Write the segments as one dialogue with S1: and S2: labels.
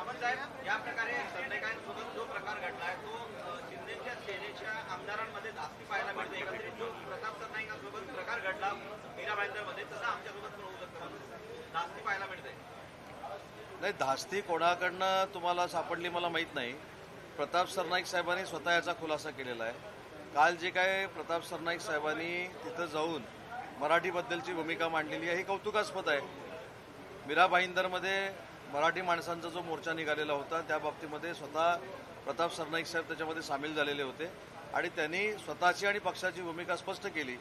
S1: साहेब या प्रकारे संध्याकाळसोबत जो प्रकार घडलाय तो शिंदेच्या सेनेच्या आमदारांमध्ये जास्ती पाहायला मिळते. एकत्रित जो प्रताप सरनाईकांसोबत प्रकार घडला मीरा भाईंदरमध्ये तसा आमच्यासोबत पण होऊ शकतो जास्ती पाहायला मिळते.
S2: नाही धास्ती कोणाकडनं तुम्हाला सापडली मला माहीत नाही. प्रताप सरनाईक साहेबांनी स्वतः याचा खुलासा केलेला आहे. काल जे काय प्रताप सरनाईक साहेबांनी तिथं जाऊन मराठीबद्दलची भूमिका मांडलेली आहे ही कौतुकास्पद आहे. मीरा भाईंदरमध्ये मराठी माणसांचा जो मोर्चा निघालेला होता त्या बाबतीमध्ये स्वतः प्रताप सरनाईक साहेब त्याच्यामध्ये सामील झालेले होते. आणि त्यांनी स्वतःची आणि पक्षाची भूमिका स्पष्ट केली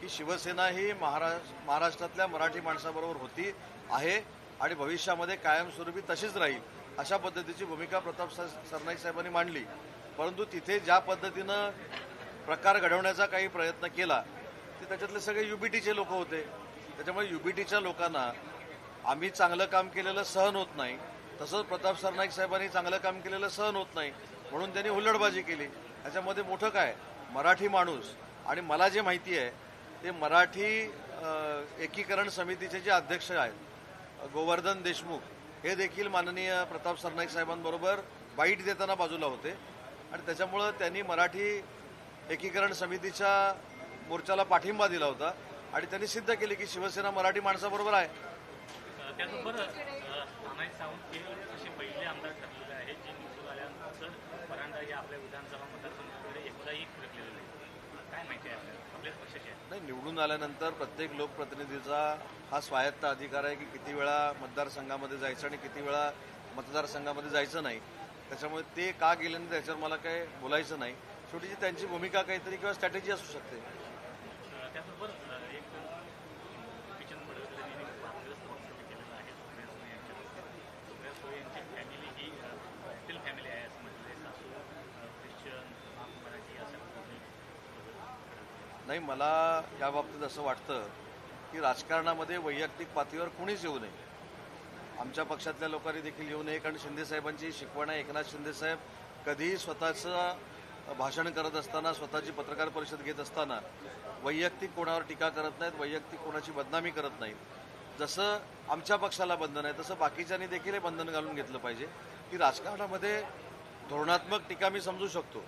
S2: की शिवसेना ही महाराष्ट्र महाराष्ट्रातल्या मराठी माणसाबरोबर होती आहे आणि भविष्यामध्ये कायमस्वरूपी तशीच राहील अशा पद्धतीची भूमिका प्रताप सरनाईक साहेबांनी मांडली. परंतु तिथे ज्या पद्धतीनं प्रकार घडवण्याचा काही प्रयत्न केला ते त्याच्यातले सगळे युबीटीचे लोक होते. त्याच्यामुळे युबीटीच्या लोकांना आम्ही चांगलं काम केलेलं सहन होत नाही. तसंच प्रताप सरनाईक साहेबांनी चांगलं काम केलेलं सहन होत नाही. म्हणून त्यांनी हुल्लडबाजी केली. त्याच्यामध्ये मोठं काय? मराठी माणूस. आणि मला जे माहिती आहे ते मराठी एकीकरण समितीचे जे अध्यक्ष आहेत गोवर्धन देशमुख हे देखील माननीय प्रताप सरनाईक साहेबांबरोबर बाईट देताना बाजूला होते. आणि त्याच्यामुळं त्यांनी मराठी एकीकरण समितीच्या मोर्चाला पाठिंबा दिला होता. आणि त्यांनी सिद्ध केले की शिवसेना मराठी माणसाबरोबर आहे.
S3: त्याचबरोबर नानाजी सावंत हे असे पहिले आमदार ठरलेले आहेत जे निवडून आल्यानंतर परांडा या आपल्या विधानसभा मतदारसंघाकडे एकदाही फिरकलेलं नाही. काय माहिती आहे आपल्याला? आपल्याच पक्षाचे आहे
S2: नाही निवडून आल्यानंतर प्रत्येक लोकप्रतिनिधीचा हा स्वायत्त अधिकार आहे की किती वेळा मतदारसंघामध्ये जायचं आणि किती वेळा मतदारसंघामध्ये जायचं नाही. त्याच्यामुळे ते का गेले त्याच्यावर मला काय बोलायचं नाही. शेवटी जी त्यांची भूमिका काहीतरी किंवा स्ट्रॅटेजी असू शकते
S3: अ, त्याचबरोबर अ, एक किचन पडवकर यांनी एक वादग्रस्त वक्तव्य केलेलं आहे सुप्रिया सुळे यांच्याबद्दल सुप्रिया सुळे यांची फॅमिली ही हॉस्टेल फॅमिली आहे असं म्हटलं आहे सासू अ, ख्रिश्चन माप मराठी अशा पद्धतीने
S2: नाही मला या बाबतीत असं वाटतं की राजकारणामध्ये वैयक्तिक पातळीवर कुणीच येऊ नये. आमच्या पक्षातल्या लोकांनी देखील येऊ नये कारण शिंदेसाहेबांची शिकवण आहे. एकनाथ शिंदेसाहेब कधीही स्वतःचं भाषण करत असताना स्वतःची पत्रकार परिषद घेत असताना वैयक्तिक कोणावर टीका करत नाहीत वैयक्तिक कोणाची बदनामी करत नाहीत. जसं आमच्या पक्षाला बंधन आहे तसं बाकीच्यांनी देखील हे बंधन घालून घेतलं पाहिजे की राजकारणामध्ये धोरणात्मक टीका मी समजू शकतो.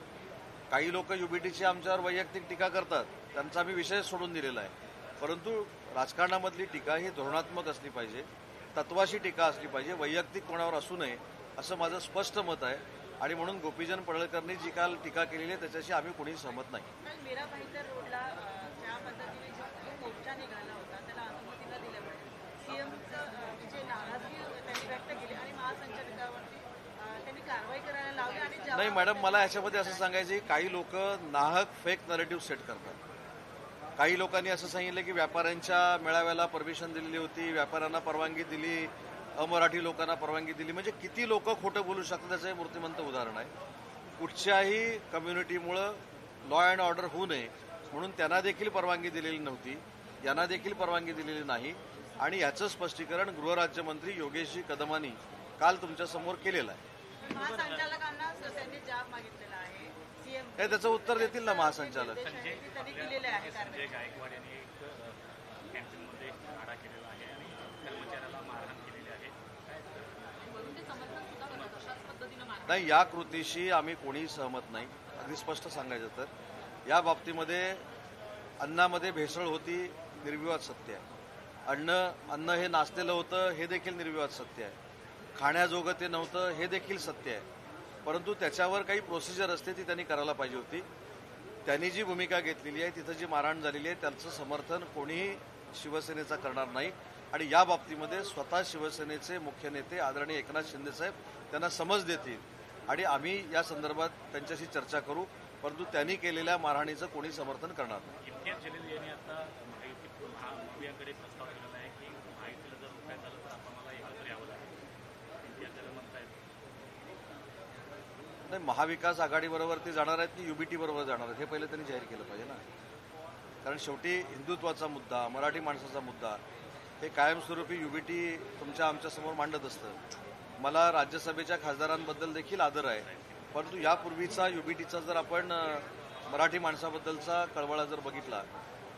S2: काही लोक युबीटीची आमच्यावर वैयक्तिक टीका करतात. त्यांचा आम्ही विषय सोडून दिलेला आहे. परंतु राजकारणामधली टीका ही धोरणात्मक असली पाहिजे तत्वाशी टीका असली पाहिजे वैयक्तिक कोणावर असू नये असं माझं स्पष्ट मत आहे. आणि म्हणून गोपीजन पडळकरनी जी काल टीका केलेली आहे त्याच्याशी आम्ही कुणी सहमत नाही
S4: काल मीरा भाईंदर रोडला अ, ज्या पद्धतीने जो जो मोर्चा निघाला होता त्याला अनुमती न दिल्यामुळे सीएमचं जे नाराजगी त्यांनी व्यक्त केली आणि महासंचालकावरती अ, त्यांनी कारवाई करायला लावली आणि
S2: नाही
S4: जबाब-
S2: मॅडम मला ह्याच्यामध्ये असं सांगायचं काही लोक नाहक फेक नरेटिव्ह सेट करतात. काही लोकांनी असं सांगितलं की व्यापाऱ्यांच्या मेळाव्याला परमिशन दिलेली होती व्यापाऱ्यांना परवानगी दिली अमराठी लोकांना परवानगी दिली. म्हणजे किती लोक खोटं बोलू शकतात त्याचं हे मूर्तिमंत उदाहरण आहे. कुठच्याही कम्युनिटीमुळं लॉ अँड ऑर्डर होऊ नये म्हणून त्यांना देखील परवानगी दिलेली नव्हती यांना देखील परवानगी दिलेली नाही. आणि याचं स्पष्टीकरण गृहराज्यमंत्री योगेशजी कदमांनी काल तुमच्यासमोर केलेलं आहे.
S4: महासंचालकांना स- त्यांनी जाब मागितलेला आहे सीएम
S2: हे त्याचं उत्तर देतील ना महासंचालक.
S3: संजय
S4: त्यांनी दिलेले आहे कारवाई
S3: संजय गायकवाड यांनी एक अ, कॅन्टीनमध्ये आडा केलेला आहे आणि कर्मचाऱ्याला मारहाण केलेली आहे. काय
S2: नाही या कृतीशी आम्ही कोणीही सहमत नाही. अगदी स्पष्ट सांगायचं तर. या बाबतीमध्ये अन्नामध्ये भेसळ होती निर्विवाद सत्य आहे. अन्न अन्न हे नाचलेलं होतं हे देखील निर्विवाद सत्य आहे. खाण्याजोगं ते नव्हतं हे देखील सत्य आहे. परंतु त्याच्यावर काही प्रोसिजर असते ती त्यांनी करायला पाहिजे होती. त्यांनी जी भूमिका घेतलेली आहे तिथं जी मारहाण झालेली आहे त्याचं समर्थन कोणीही शिवसेनेचा करणार नाही. आणि या बाबतीमध्ये स्वतः शिवसेनेचे मुख्य नेते आदरणीय एकनाथ शिंदेसाहेब त्यांना समज देतील. आणि आम्ही या संदर्भात त्यांच्याशी चर्चा करू परंतु त्यांनी केलेल्या मारहाणीचं कोणी समर्थन करणार नाही
S3: इम्तियाज जलील यांनी आता महायुती महावियाकडे प्रस्ताव केलेला आहे की महायुतीला जर रुपयात झालं तर आपल्याला एकत्र यावं लागेल इम्तियाज जलील म्हणतायत
S2: नाही महाविकास आघाडीबरोबर ते जाणार आहेत की युबीटी बरोबर जाणार आहेत. हे पहिले त्यांनी जाहीर केलं पाहिजे ना. कारण शेवटी हिंदुत्वाचा मुद्दा मराठी माणसाचा मुद्दा हे कायमस्वरूपी युबीटी तुमच्या आमच्यासमोर मांडत असतं. मला राज्यसभेच्या खासदारांबद्दल देखील आदर आहे. परंतु यापूर्वीचा युबीटीचा जर आपण मराठी माणसाबद्दलचा कळवळा जर बघितला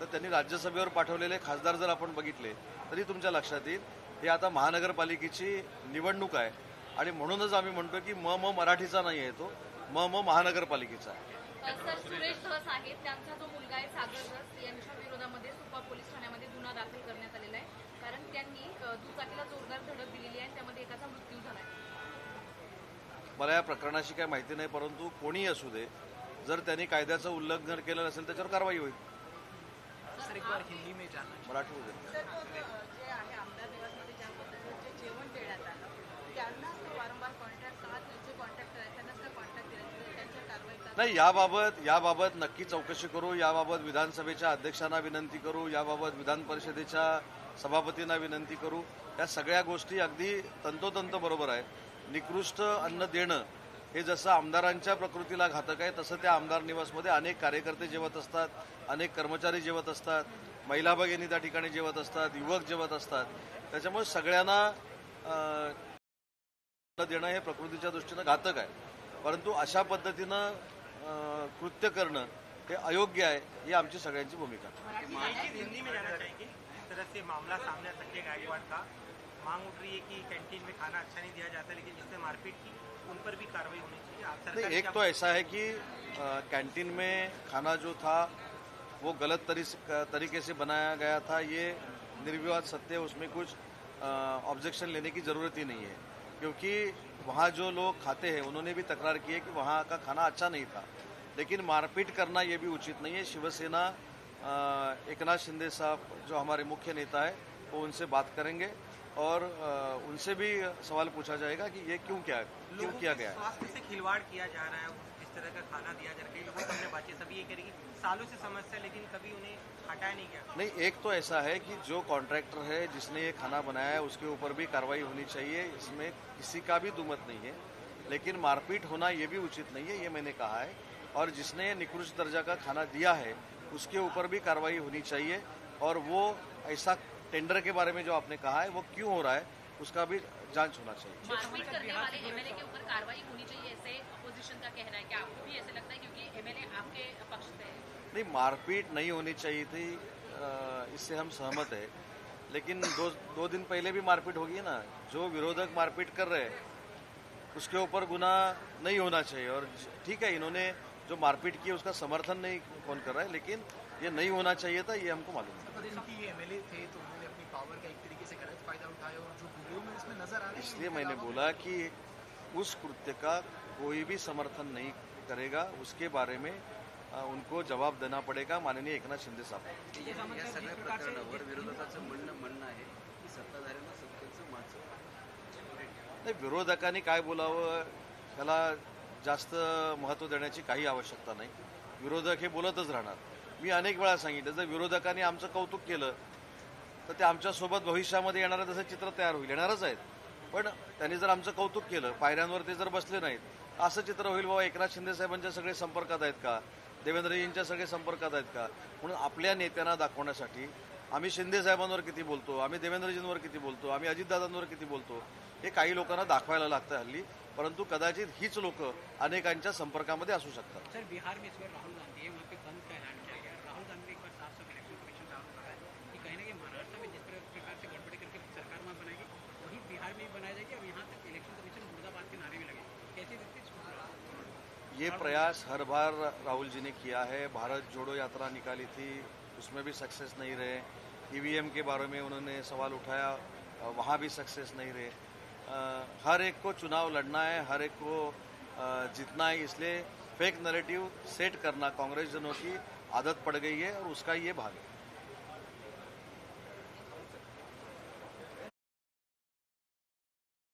S2: तर त्यांनी राज्यसभेवर पाठवलेले खासदार जर आपण बघितले तरी तुमच्या लक्षात येईल हे आता महानगरपालिकेची निवडणूक आहे. आणि म्हणूनच आम्ही म्हणतो की म म मराठीचा नाही आहे तो. म म महानगरपालिकेचा आहे.
S5: सर सुरेश धस आहेत. त्यांचा जो मुलगा आहे सागर धस यांच्या विरोधामध्ये सुपा पोलीस ठाण्यामध्ये गुन्हा दाखल करण्यात आलेला आहे. कारण त्यांनी अ, दुचाकीला जोरदार धडक दिलेली आहे आणि त्यामध्ये एकाचा मृत्यू झाला आहे
S2: मला या प्रकरणाची काही माहिती नाही परंतु कोणीही असू दे जर त्यांनी कायद्याचं उल्लंघन केलं नसेल त्याच्यावर कारवाई होईल. मराठी होईल
S4: तर तो जो, जे आहे आमदार निवासमध्ये ज्या पद्धतीनं जे जेवण देण्यात आलं त्यांना तो वारंवार कॉन्टॅक्ट का जे कॉन्टॅक्टर आहेत त्यांनाच का कॉन्टॅक्ट दिला त्यांच्या कारवाई का
S2: नाही याबाबत याबाबत नक्की चौकशी करू याबाबत विधानसभेच्या अध्यक्षांना विनंती करू याबाबत विधान परिषदेच्या सभापतींना विनंती करू. या सगळ्या गोष्टी अगदी तंतोतंत बरोबर आहे निकृष्ट अन्न देणं हे जसं आमदारांच्या प्रकृतीला घातक आहे तसं त्या आमदार निवासमध्ये अनेक कार्यकर्ते जेवत असतात अनेक कर्मचारी जेवत असतात महिला भगिनी त्या ठिकाणी जेवत असतात युवक जेवत असतात. त्याच्यामुळे सगळ्यांना अन्न देणं हे प्रकृतीच्या दृष्टीनं घातक आहे. परंतु अशा पद्धतीनं कृत्य करणं हे अयोग्य आहे ही आमची सगळ्यांची भूमिका.
S6: मामला सामने संजय गायकवाड़ का मांग उठ रही है कि कैंटीन में खाना अच्छा नहीं दिया जाता लेकिन जिसने मारपीट की उन पर भी कार्रवाई होनी चाहिए. आप
S2: एक तो ऐसा है कि कैंटीन में खाना जो था वो गलत तरीके से बनाया गया था. ये निर्विवाद सत्य है उसमें कुछ ऑब्जेक्शन लेने की ज़रूरत ही नहीं है. क्योंकि वहाँ जो लोग खाते हैं उन्होंने भी तकरार की है कि वहाँ का खाना अच्छा नहीं था। लेकिन मारपीट करना ये भी उचित नहीं है। शिवसेना एक एकनाथ शिंदे साहब जो हमारे मुख्य नेता है वो उनसे बात करेंगे और उनसे भी सवाल पूछा जाएगा कि ये क्यों क्या क्यों किया गया है?
S6: स्वास्थ्य से खिलवाड़ किया जा रहा है तरह का खाना दिया जा रहा है। लोगों बातचीत, सभी ये करेगी सालों से समस्या लेकिन कभी उन्हें हटाया नहीं गया।
S2: नहीं, एक तो ऐसा है कि जो कॉन्ट्रैक्टर है, जिसने ये खाना बनाया है, उसके ऊपर भी कार्रवाई होनी चाहिए, इसमें किसी का भी दुमत नहीं है। लेकिन मारपीट होना ये भी उचित नहीं है, ये मैंने कहा है। और जिसने निकृष्ट दर्जा का खाना दिया है, उसके ऊपर भी कार्रवाई होनी चाहिए। और वो ऐसा टेंडर के बारे में जो आपने कहा है, वो क्यों हो रहा है? उसका भी जाँच होना चाहिए।
S5: मारपीट करने वाले एमएलए के ऊपर कार्रवाई होनी चाहिए ऐसे अपोजिशन का कहना है। क्या आपको भी ऐसे लगता है क्योंकि एमएलए आपके पक्ष से है?
S2: नहीं मारपीट नहीं होनी चाहिए थी इससे हम सहमत है। लेकिन दो दो दिन पहले भी मारपीट होगी ना? जो विरोधक मारपीट कर रहे हैं उसके ऊपर गुना नहीं होना चाहिए। और ठीक है इन्होंने जो मारपीट की है उसका समर्थन नहीं कौन कर रहा है लेकिन ये नहीं होना चाहिए था ये हमको मालूम है।
S7: पर इनकी एमएलए थे तो उन्होंने अपनी पावर का एक तरीके से गलत फायदा उठाया और जो वीडियो में इसमें नजर आ रहा है
S2: इसलिए मैंने बोला कि उस कृत्य का कोई भी समर्थन नहीं करेगा उसके बारे में उनको जवाब देना पड़ेगा माननीय एकनाथ शिंदे साहब।
S8: या सगळ्या प्रकरणावर विरोधकाचं म्हणणं म्हणणं आहे की सत्ताधाऱ्यांना सत्तेचं
S2: नाही विरोधकांनी काय बोलावं त्याला जास्त महत्त्व देण्याची काही आवश्यकता नाही. विरोधक हे बोलतच राहणार. मी अनेक वेळा सांगितलं जर विरोधकांनी आमचं कौतुक केलं तर ते आमच्यासोबत भविष्यामध्ये येणारं तसं चित्र तयार होईल. येणारच आहेत. पण त्यांनी जर आमचं कौतुक केलं पायऱ्यांवर ते जर बसले नाहीत असं चित्र होईल बाबा एकनाथ शिंदे साहेबांच्या सगळे संपर्कात आहेत का? देवेंद्रजींच्या सगळे संपर्कात आहेत का? म्हणून आपल्या नेत्यांना दाखवण्यासाठी आम्ही शिंदे साहेबांवर किती बोलतो आम्ही देवेंद्रजींवर किती बोलतो आम्ही अजितदादांवर किती बोलतो हे काही लोकांना दाखवायला लागतं हल्ली. परंतु कदाचित हीच लोक अनेकांच्या संपर्कामध्ये असू शकतात. ये प्रयास हर बार राहुल जी ने किया है। भारत जोड़ो यात्रा निकाली थी, उसमें भी सक्सेस नहीं रहे। ईवीएम के बारे में उन्होंने सवाल उठाया, वहाँ भी सक्सेस नहीं रहे। हर एक को चुनाव लड़ना है, हर एक को जीतना है, इसलिए फेक नैरेटिव सेट करना कांग्रेस जनों की आदत पड़ गई है और उसका ये भाग है।